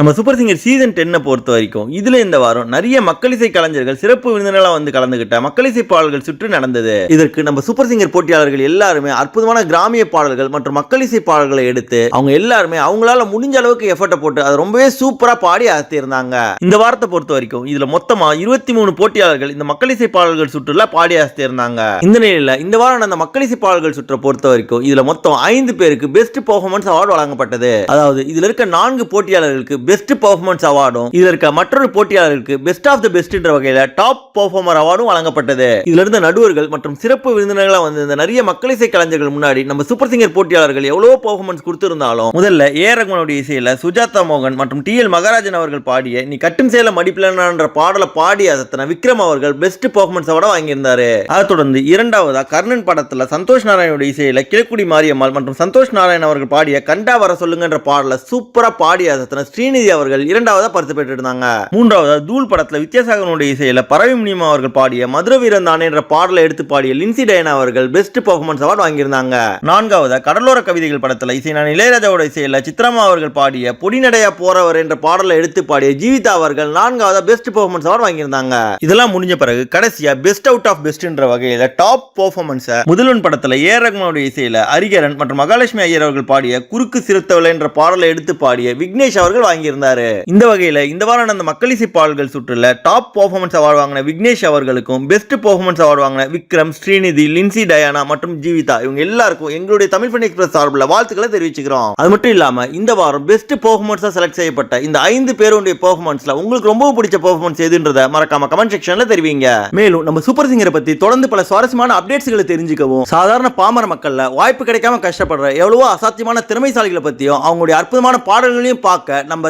நம்ம super singer season டென்னை பொறுத்த வரைக்கும் இதில் இந்த வாரம் நிறைய மக்களிசை கலைஞர்கள் சிறப்பு விருந்தினராக வந்து கலந்துகிட்ட மக்களிசை பாடல்கள் சுற்று நடந்தது. இதற்கு நம்ம சூப்பர் சிங்கர் போட்டியாளர்கள் எல்லாருமே அற்புதமான கிராமிய பாடல்கள் மற்றும் மக்களிசை பாடல்களை எடுத்து அவங்க எல்லாருமே அவங்களால முடிஞ்ச அளவுக்கு எஃபர்ட்டை போட்டு அதை ரொம்பவே சூப்பராக பாடி அசத்தியிருந்தாங்க இந்த வாரத்தை பொறுத்த வரைக்கும் இதில் மொத்தமாக இருபத்தி மூணு போட்டியாளர்கள் இந்த மக்களிசை பாடல்கள் சுற்றுல பாடி அசத்தியிருந்தாங்க இந்த நிலையில் இந்த வாரம் அந்த மக்களிசை பாடல்கள் சுற்றை பொறுத்த வரைக்கும் இதில் மொத்தம் ஐந்து பேருக்கு பெஸ்ட் பெர்ஃபார்மன்ஸ் அவார்டு வழங்கப்பட்டது. அதாவது இதில் இருக்க நான்கு போட்டியாளர்களுக்கு பெஸ்ட் பெர்ஃபார்மன்ஸ் அவார்டும் இதுல இருக்க மற்றொரு போட்டியாளருக்கு பெஸ்ட் ஆஃப் த பெஸ்ட்ன்ற வகையில டாப் பெர்ஃபார்மர் அவார்டும் வழங்கப்பட்டது. இதுல இருந்த நடுவர்கள் மற்றும் சிறப்பு விருந்தினர்களா வந்து இந்த நிறைய மக்களிசை கலைஞர்கள் முன்னாடி நம்ம சூப்பர் சிங்கர் போட்டியாளர்கள் எவ்வளவு பெர்ஃபார்மன்ஸ் கொடுத்திருந்தாலும் முதல்ல ஏ. ரகுமனுடைய இசையில சுஜாதா மோகன் மற்றும் டி. எல். மகாராஜன் அவர்கள் பாடிய நீ கட்டும் சேல மடிப்பிலன்ற பாடலை பாடி அதத்தன விக்ரம் அவர்கள் பெஸ்ட் பெர்ஃபார்மன்ஸ் அவார்டை வாங்கியிருந்தாரு. அதை தொடர்ந்து இரண்டாவதா கர்ணன் படத்துல சந்தோஷ் நாராயணோட இசையில கிழக்குடி மாரியம்மாள் மற்றும் சந்தோஷ் நாராயண் அவர்கள் பாடிய கண்டா வர சொல்லுங்கன்ற பாடலை சூப்பரா பாடி ஸ்ரீனி ஸ்ரீநிதி அவர்கள் இரண்டாவதா பரிசு பெற்றிருந்தாங்க. மூன்றாவதாக தூள் படத்தில் வித்யாசாகரனுடைய இசையில் பரவி முனியமா அவர்கள் பாடிய மதுர வீரன் தானே என்ற பாடலை எடுத்து பாடிய லின்சி டயனா அவர்கள் பெஸ்ட் பர்ஃபார்மன்ஸ் அவார்டு வாங்கியிருந்தாங்க. நான்காவதா கடலோர கவிதைகள் படத்தில் இசை நான் இளையராஜாவோட இசையில சித்ரமா அவர்கள் பாடிய பொடிநடையா போறவர் என்ற பாடலை எடுத்து பாடிய ஜீவிதா அவர்கள் நான்காவது பெஸ்ட் பர்ஃபார்மன்ஸ் அவார்டு வாங்கியிருந்தாங்க. இதெல்லாம் முடிஞ்ச பிறகு கடைசியா பெஸ்ட் அவுட் ஆஃப் பெஸ்ட்ன்ற வகையில் டாப் பர்ஃபார்மன்ஸை முதல்வன் படத்துல ஏ. ரகுமானுடைய இசையில் ஹரிகரன் மற்றும் மகாலட்சுமி ஐயர் அவர்கள் பாடிய குறுக்கு சிறுத்தவளை என்ற பாடலை எடுத்து பாடிய விக்னேஷ் அவர்கள் வாங்கி வாங்கியிருந்தாரு. இந்த வகையில் இந்த வாரம் நடந்த மக்களிசை பாடல்கள் சுற்றுல டாப் பர்ஃபார்மன்ஸ் அவார்டு வாங்கின விக்னேஷ் அவர்களுக்கும் பெஸ்ட் பர்ஃபார்மன்ஸ் அவார்டு வாங்கின விக்ரம் ஸ்ரீநிதி லின்சி டயானா மற்றும் ஜீவிதா இவங்க எல்லாருக்கும் எங்களுடைய தமிழ் பண்ணி எக்ஸ்பிரஸ் சார்பில் வாழ்த்துக்களை தெரிவிச்சுக்கிறோம். அது மட்டும் இல்லாம இந்த வாரம் பெஸ்ட் பர்ஃபார்மன்ஸாக செலக்ட் செய்யப்பட்ட இந்த ஐந்து பேருடைய பர்ஃபார்மன்ஸ்ல உங்களுக்கு ரொம்ப பிடிச்ச பர்ஃபார்மன்ஸ் எதுன்றத மறக்காம கமெண்ட் செக்ஷன்ல தெரிவிங்க. மேலும் நம்ம சூப்பர் சிங்கரை பத்தி தொடர்ந்து பல சுவாரஸ்யமான அப்டேட்ஸ்களை தெரிஞ்சுக்கவும் சாதாரண பாமர மக்கள்ல வாய்ப்பு கிடைக்காம கஷ்டப்படுற எவ்வளவோ அசாத்தியமான திறமைசாலிகளை பத்தியும் அவங்களுடைய அற்புதமான பாடல்களையும் பார்க்க நம்ம